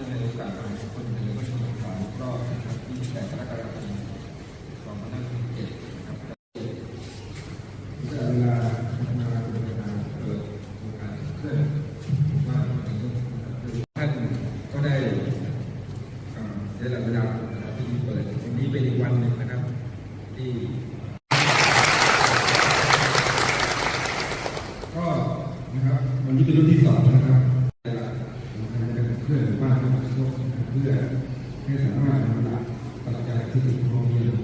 นื่องในโอกาสวันคนเป็นก็ชมสารรอบนะครับที่8กรกฎาคม2567นะครับเวลาทำงานเป็นเวลาเปิดโอกาสเพื่อนว่าท่านก็ได้เอ่อเสียเวลานะครับที่เปิดวันนี้เป็นอีกวันหนึ่งนะครับที่ก็นะครับวันนี้เป็นรุ่นที่สองนะครับ ให้มาช่วยเพื่อให้สามารถนำหลักปรัชญาที่ติดพอเพียง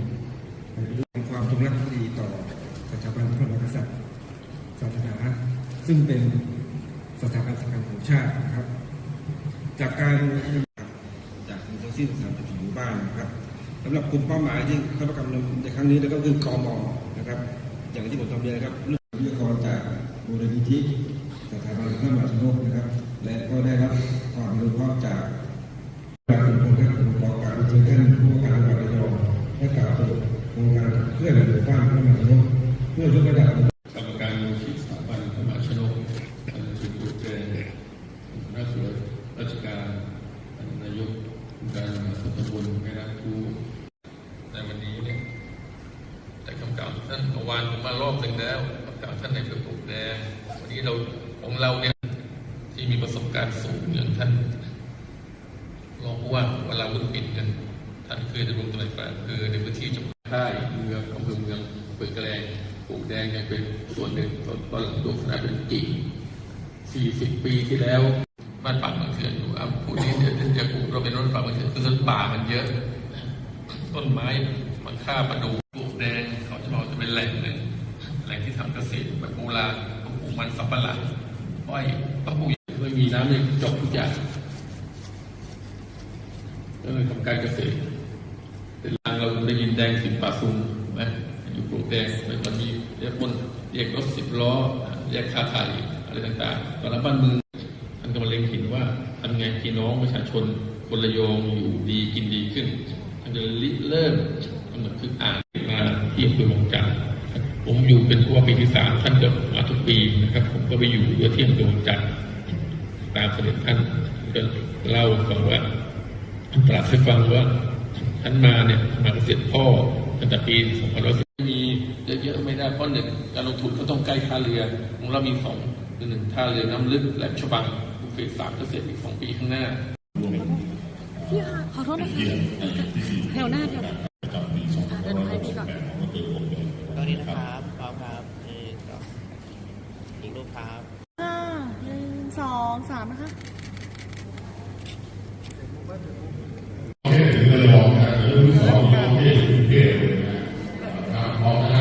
ไปเป็นความจงรักภักดีต่อสถาบันพระมหากษัตริย์ศาสนาซึ่งเป็นสถาบันสำคัญของชาตินะครับ จากการจากทั้งสิ้นสามสิบสี่หมู่บ้านนะครับสำหรับกลุ่มเป้าหมายที่เข้าประกำในครั้งนี้ก็คือกมนะครับ อย่างที่ผมทำเรียนนะครับวิทยากรจากมูลนิธิสถาบันพระมหาชนกนะครับ และก็ได้รับความอนุเคราะห์จาก เพื่อหมู่บ้านพระมหาชนกเพื่อยกระดับกรรมการมูลที่สถาบันพระมหาชนกท่านสุขุเกรหัวหน้าส่วนราชการท่านนายกการมหาส่วนตำบลแม่น้ำคูในวันนี้เนี่ยแต่คำกล่าวท่านเมื่อวานผมมารอบหนึ่งแล้วคำกล่าวท่านในเพื่อปลูกแดงวันนี้เราของเราเนี่ยที่มีประสบการณ์สูงอย่างท่านรองผู้ว่าเวลาวุฒิปิดกันท่านเคยดำรงตำแหน่งปลัดอำเภอในพื้นที่จังหวัด ค่ายเมืองอำเภอเมืองเปิดกระแรงปลูกแดงยังเป็นส่วนหนึ่งตอนตอนหลังตัวคณะเป็นจริง40 ปีที่แล้วบ้านป่ามืองเถื่อนอยู่อะพูดนี้เดี๋ยวจะปลูกเราเป็นต้นป่ามืองเถื่อนคือต้นป่ามันเยอะ ต้นไม้มันฆ่าประดูปลูกแดงเขาจะบอกจะเป็นแหล่งหนึ่งแหล่งที่ทำเกษตรแบบโบราณปลูกมันสำปะหลังอ้อยปลูกไม่มีน้ำเลยจบทุกอย่างก็เลยทำการเกษตร เป็นลางเราได้ยิน แดงสิบป่าซุงไหมอยู่ปลูกแดงเป็นมีเรียกบนเรียกรถสิบล้อเรียกคาไทยอะไรต่างๆตอนนั้นบ้านเมืองท่านก็มาเล็งเห็นว่าทำไงพี่น้องประชาชนคนระยองอยู่ดีกินดีขึ้นท่านก็เริเริ่มกำหนดคืออ่านมาที่อำเภอเมงจันทร์ผมอยู่เป็นผู้ว่าปีที่สามท่านก็มาทุกปีนะครับ ผมก็ไปอยู่ด้วยที่อำเภอเมงจันทร์ตามเสด็จท่านก็เล่าฟังว่าตรัสให้ฟังว่า ฉันมาเนี่ยมาเกษตยพ่อตะปีสองแต่ปีสิบมีเยอะๆไม่ได้เพราะหนึ่งการลงทุนก็ต้องใกล้ท่าเรือของเรามีสองคือหนึ่งท่าเรือน้ำลึกและฉบังเฟสสามเกษตรอีกสองปีข้างหน้าพี่ค่ะขอโทษนะคะแถวหน้าเดียวเดินไปดีก่อนตอนนี้นะครับพร้อมครับเอีกรูปครับห้าหนึ่งสองสามนะคะ of